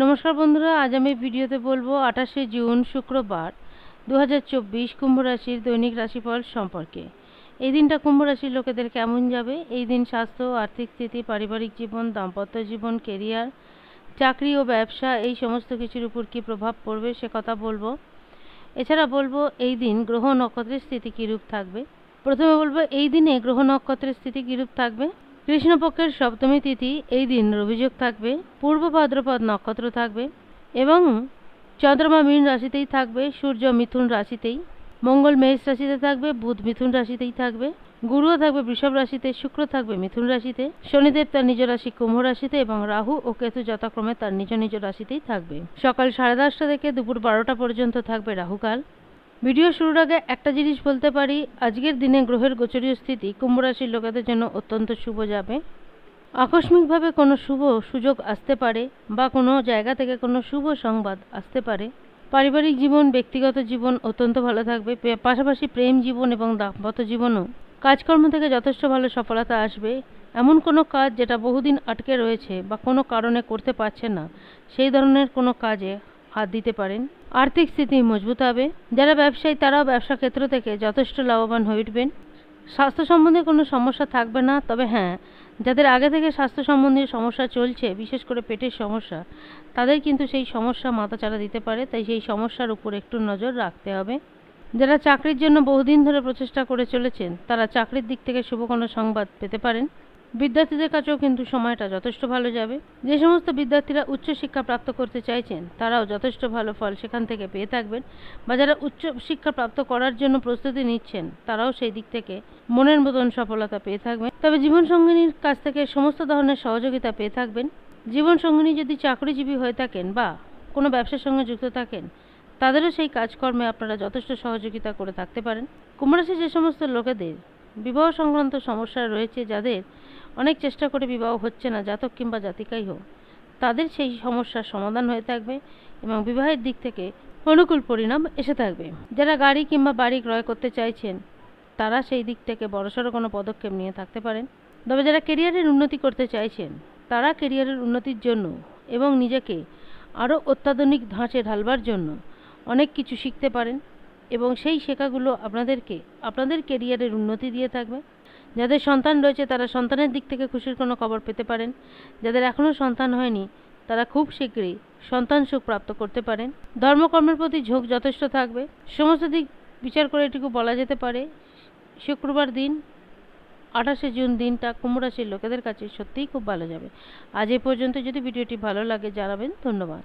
নমস্কার বন্ধুরা, আজ আমি ভিডিওতে বলব আঠাশে জুন শুক্রবার দু হাজার চব্বিশ কুম্ভ রাশির দৈনিক রাশিফল সম্পর্কে। এই দিনটা কুম্ভ রাশির লোকেদের কেমন যাবে? এই দিন স্বাস্থ্য, আর্থিক স্থিতি, পারিবারিক জীবন, দাম্পত্য জীবন কেরিয়ার চাকরি ও ব্যবসা, এই সমস্ত কিছুর উপর কী প্রভাব পড়বে সে কথা বলব। এছাড়া বলব এই দিন গ্রহ নক্ষত্রের স্থিতি কীরূপ থাকবে? প্রথমে বলব এই দিনে গ্রহ নক্ষত্রের স্থিতি কীরূপ থাকবে? কৃষ্ণপক্ষের সপ্তমী তিথি এই দিন রবিযোগ থাকবে, পূর্ব ভাদ্রপদ নক্ষত্র থাকবে এবং চন্দ্রমা মীন রাশিতেই থাকবে, সূর্য মিথুন রাশিতেই, মঙ্গল মেষ রাশিতে থাকবে, বুধ মিথুন রাশিতেই থাকবে, গুরুও থাকবে বৃষভ রাশিতে, শুক্র থাকবে মিথুন রাশিতে, শনিদেব তার নিজ রাশি কুম্ভ রাশিতে এবং রাহু ও কেতু যথাক্রমে তার নিজ নিজ রাশিতেই থাকবে। সকাল সাড়ে দশটা থেকে দুপুর বারোটা পর্যন্ত থাকবে রাহুকাল। ভিডিও শুরুর আগে একটা জিনিস বলতে পারি, আজকের দিনে গ্রহের গোচরীয় স্থিতি কুম্ভ রাশির লোকেদের জন্য অত্যন্ত শুভ যাবে। আকস্মিকভাবে কোনো শুভ সুযোগ আসতে পারে বা কোনো জায়গা থেকে কোনো শুভ সংবাদ আসতে পারে। পারিবারিক জীবন, ব্যক্তিগত জীবন অত্যন্ত ভালো থাকবে পাশাপাশি প্রেম জীবন এবং দাম্পত্য জীবনও। কাজকর্ম থেকে যথেষ্ট ভালো সফলতা আসবে। এমন কোনো কাজ যেটা বহুদিন আটকে রয়েছে বা কোনো কারণে করতে পারছে না, সেই ধরনের কোনো কাজে হাত দিতে পারেন। আর্থিক স্থিতি মজবুত হবে। যারা ব্যবসায়ী, তারাও ব্যবসা ক্ষেত্র থেকে যথেষ্ট লাভবান হয়ে উঠবেন। স্বাস্থ্য সম্বন্ধে কোনো সমস্যা থাকবে না, তবে হ্যাঁ যাদের আগে থেকে স্বাস্থ্য সম্বন্ধীয় সমস্যা চলছে, বিশেষ করে পেটের সমস্যা, তাদের কিন্তু সেই সমস্যা মাথা মাথাচাড়া দিতে পারে, তাই সেই সমস্যার উপর একটু নজর রাখতে হবে। যারা চাকরির জন্য বহুদিন ধরে প্রচেষ্টা করে চলেছেন, তারা চাকরির দিক থেকে শুভ কোনো সংবাদ পেতে পারেন। বিদ্যার্থীদের কাছেও কিন্তু সময়টা যথেষ্ট ভালো যাবে। যে সমস্ত বিদ্যার্থীরা উচ্চশিক্ষা প্রাপ্ত করতে চাইছেন, তারাও যথেষ্ট ভালো ফল সেখান থেকে পেয়ে থাকবেন। বা যারা উচ্চ শিক্ষা প্রাপ্ত করার জন্য প্রস্তুতি নিচ্ছেন, তারাও সেই দিক থেকে মনের মতন সফলতা পেয়ে থাকবেন। তবে জীবনসঙ্গিনীর কাছ থেকে সমস্ত ধরনের সহযোগিতা পেয়ে থাকবেন। জীবনসঙ্গিনী যদি চাকরিজীবী হয়ে থাকেন বা কোনো ব্যবসার সঙ্গে যুক্ত থাকেন, তাদেরও সেই কাজকর্মে আপনারা যথেষ্ট সহযোগিতা করে থাকতে পারেন। কুম্ভরাশি যে সমস্ত লোকেদের বিবাহ সংক্রান্ত সমস্যা রয়েছে, যাদের অনেক চেষ্টা করে বিবাহ হচ্ছে না, জাতক কিংবা জাতিকাই হোক। তাদের সেই সমস্যার সমাধান হয়ে থাকবে এবং বিবাহের দিক থেকে অনুকূল পরিণাম এসে থাকবে। যারা গাড়ি কিংবা বাড়ি ক্রয় করতে চাইছেন, তারা সেই দিক থেকে বড়সড় কোনো পদক্ষেপ নিয়ে থাকতে পারেন। তবে যারা কেরিয়ারের উন্নতি করতে চাইছেন, তারা কেরিয়ারের উন্নতির জন্য এবং নিজেকে আরও অত্যাধুনিক ধাঁচে ঢালবার জন্য অনেক কিছু শিখতে পারেন এবং সেই শেখাগুলো আপনাদেরকে, আপনাদের কেরিয়ারের উন্নতি দিয়ে থাকবে। যাদের সন্তান রয়েছে তারা সন্তানের দিক থেকে খুশির কোনো খবর পেতে পারেন। যাদের এখনও সন্তান হয়নি, তারা খুব শীঘ্রই সন্তান সুখ প্রাপ্ত করতে পারেন। ধর্মকর্মের প্রতি ঝোঁক যথেষ্ট থাকবে। সমস্ত দিক বিচার করে এটুকু বলা যেতে পারে, শুক্রবার দিন, আঠাশে জুন দিনটা কুম্ভ রাশির লোকেদের কাছে সত্যিই খুব ভালো যাবে। আজ এ পর্যন্ত যদি ভিডিওটি ভালো লাগে জানাবেন, ধন্যবাদ।